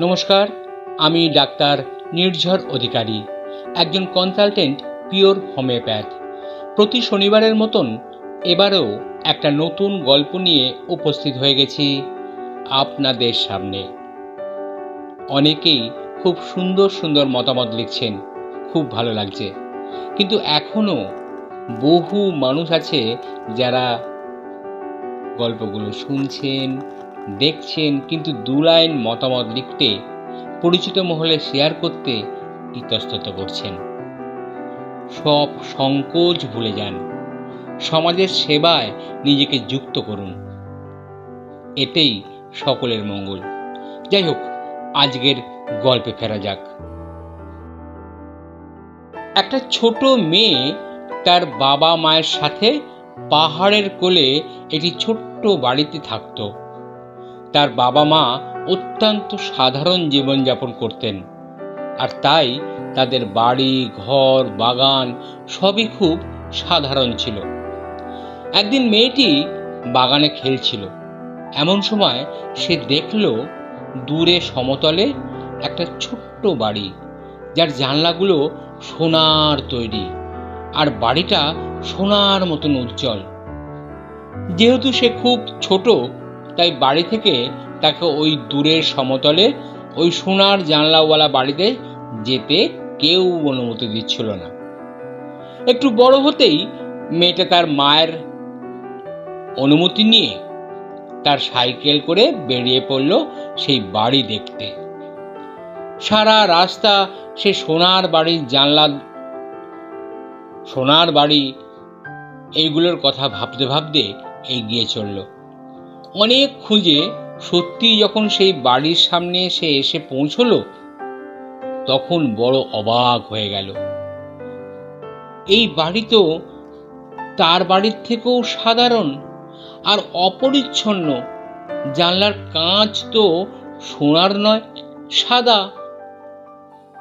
নমস্কার, আমি ডাক্তার নির্ঝর অধিকারী, একজন কনসালটেন্ট পিওর হোমিওপ্যাথ প্রতি শনিবারের মতন এবারেও একটা নতুন গল্প নিয়ে উপস্থিত হয়ে গেছি আপনাদের সামনে। অনেকেই খুব সুন্দর সুন্দর মতামত লিখছেন, খুব ভালো লাগছে। কিন্তু এখনও বহু মানুষ আছে যারা গল্পগুলো শুনছেন দেখছেন কিন্তু দু লাইন মতামত লিখতে, পরিচিত মহলে শেয়ার করতে ইতস্তত করছেন। সব সংকোচ ভুলে যান। সমাজের সেবায় নিজেকে যুক্ত করুন। এতেই সকলের মঙ্গল। যাই হোক, আজকের গল্পে ফেরা যাক। একটা ছোট মেয়ে তার বাবা মায়ের সাথে পাহাড়ের কোলে একটি ছোট্ট বাড়িতে থাকতো। তার বাবা মা অত্যন্ত সাধারণ জীবনযাপন করতেন। আর তাই তাদের বাড়ি, ঘর, বাগান সবই খুব সাধারণ ছিল। একদিন মেয়েটি বাগানে খেলছিল। এমন সময় সে দেখল দূরে সমতলে একটা ছোট্ট বাড়ি, যার জানলাগুলো সোনার তৈরি আর বাড়িটা সোনার মতন উজ্জ্বল। যেহেতু সে খুব ছোট তাই বাড়ি থেকে তাকে ওই দূরের সমতলে, ওই সোনার জানলাওয়ালা বাড়িতে যেতে কেউ অনুমতি দিচ্ছিল না। একটু বড় হতেই মেয়েটা তার মায়ের অনুমতি নিয়ে তার সাইকেল করে বেরিয়ে পড়ল সেই বাড়ি দেখতে। সারা রাস্তা সে সোনার বাড়ির জানলা, সোনার বাড়ি এইগুলোর কথা ভাবতে ভাবতে এগিয়ে চলল। অনেক খুঁজে সত্যি যখন সেই বাড়ির সামনে সে এসে পৌঁছলো, তখন বড় অবাক হয়ে গেল। এই বাড়ি তো তার বাড়ির থেকেও সাধারণ আর অপরিচ্ছন্ন। জানলার কাঁচ তো সোনার নয়, সাদা।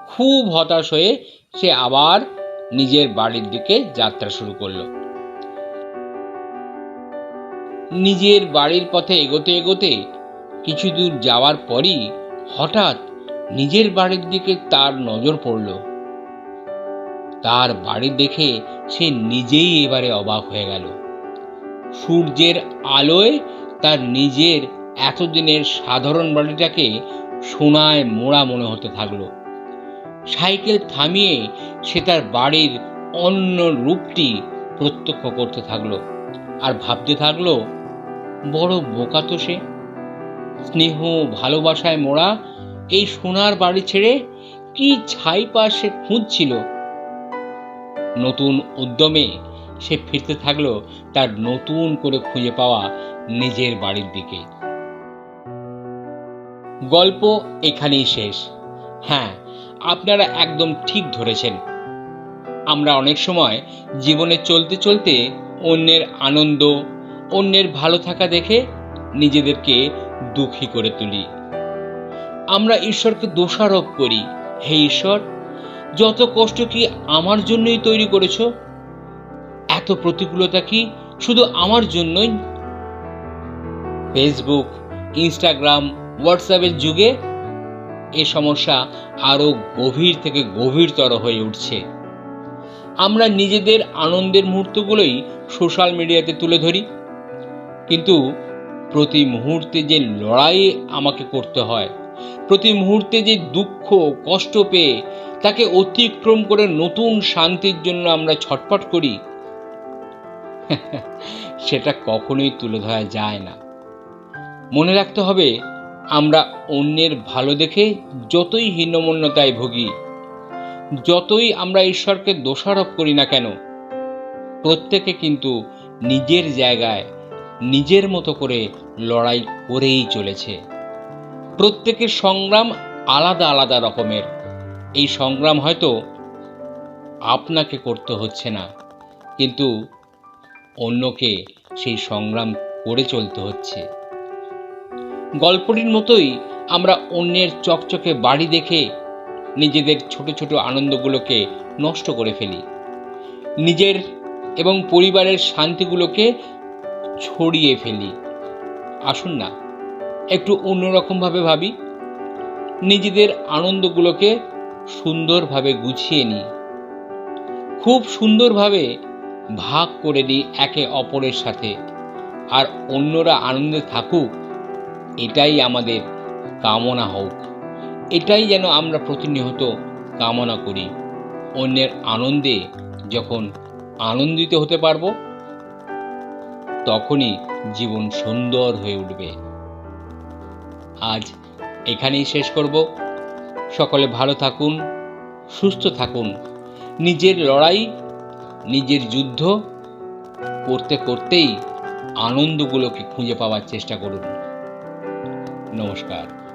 খুব হতাশ হয়ে সে আবার নিজের বাড়ির দিকে যাত্রা শুরু করল। নিজের বাড়ির পথে এগোতে এগোতে কিছু দূর যাওয়ার পরই হঠাৎ নিজের বাড়ির দিকে তার নজর পড়ল। তার বাড়ি দেখে সে নিজেই এবারে অবাক হয়ে গেল। সূর্যের আলোয় তার নিজের এতদিনের সাধারণ বাড়িটাকে সোনায় মোড়া মনে হতে থাকল। সাইকেল থামিয়ে সে তার বাড়ির অন্য রূপটি প্রত্যক্ষ করতে থাকল আর ভাবতে থাকল বড় বোকা তো সে। স্নেহ ভালোবাসায় মোড়া এই সোনার বাড়ি ছেড়ে কি ছাই সে খুঁজছিল? নতুন উদ্যমে সে ফিরতে থাকল তার নতুন করে খুঁজে পাওয়া নিজের বাড়ির দিকে। গল্প এখানেই শেষ। হ্যাঁ আপনারা একদম ঠিক ধরেছেন। আমরা অনেক সময় জীবনে চলতে চলতে অন্যের আনন্দ অন্যের ভালো থাকা দেখে নিজেদেরকে দুঃখী করে তুলি। আমরা ঈশ্বরকে দোষারোপ করি। হে ঈশ্বর, যত কষ্ট কি আমার জন্যই তৈরি করেছ, এত প্রতিকূলতা কি শুধু আমার জন্যই? ফেসবুক, ইনস্টাগ্রাম হোয়াটসঅ্যাপের যুগে এ সমস্যা আরও গভীর থেকে গভীরতর হয়ে উঠছে। আমরা নিজেদের আনন্দের মুহূর্তগুলোই সোশ্যাল মিডিয়াতে তুলে ধরি। কিন্তু প্রতি মুহূর্তে যে লড়াই আমাকে করতে হয়, প্রতি মুহূর্তে যে দুঃখ, কষ্ট পেয়ে তাকে অতিক্রম করে নতুন শান্তির জন্য আমরা ছটফট করি, সেটা কখনোই তুলে ধরা যায় না। মনে রাখতে হবে, আমরা অন্যের ভালো দেখে যতই হীনমন্যতায় ভুগি, যতই আমরা ঈশ্বরকে দোষারোপ করি না কেন, প্রত্যেকে কিন্তু নিজের জায়গায় নিজের মতো করে লড়াই করেই চলেছে। প্রত্যেকের সংগ্রাম আলাদা আলাদা রকমের। এই সংগ্রাম হয়তো আপনাকে করতে হচ্ছে না, কিন্তু অন্যকে সেই সংগ্রাম করে চলতে হচ্ছে। গল্পটির মতোই আমরা অন্যের চকচকে বাড়ি দেখে নিজেদের ছোট ছোট আনন্দগুলোকে নষ্ট করে ফেলি। নিজের এবং পরিবারের শান্তিগুলোকে ছড়িয়ে ফেলি। আসুন না, একটু অন্যরকমভাবে ভাবি। নিজেদের আনন্দগুলোকে সুন্দরভাবে গুছিয়ে নিই। খুব সুন্দরভাবে ভাগ করে দিই একে অপরের সাথে। আর অন্যরা আনন্দে থাকুক, এটাই আমাদের কামনা হোক। এটাই যেন আমরা প্রতিনিয়ত কামনা করি। অন্যের আনন্দে যখন আনন্দিত হতে পারব তখনই জীবন সুন্দর হয়ে উঠবে। আজ এখানেই শেষ করব। সকলে ভালো থাকুন, সুস্থ থাকুন। নিজের লড়াই, নিজের যুদ্ধ করতে করতেই আনন্দগুলোকে খুঁজে পাওয়ার চেষ্টা করুন। নমস্কার।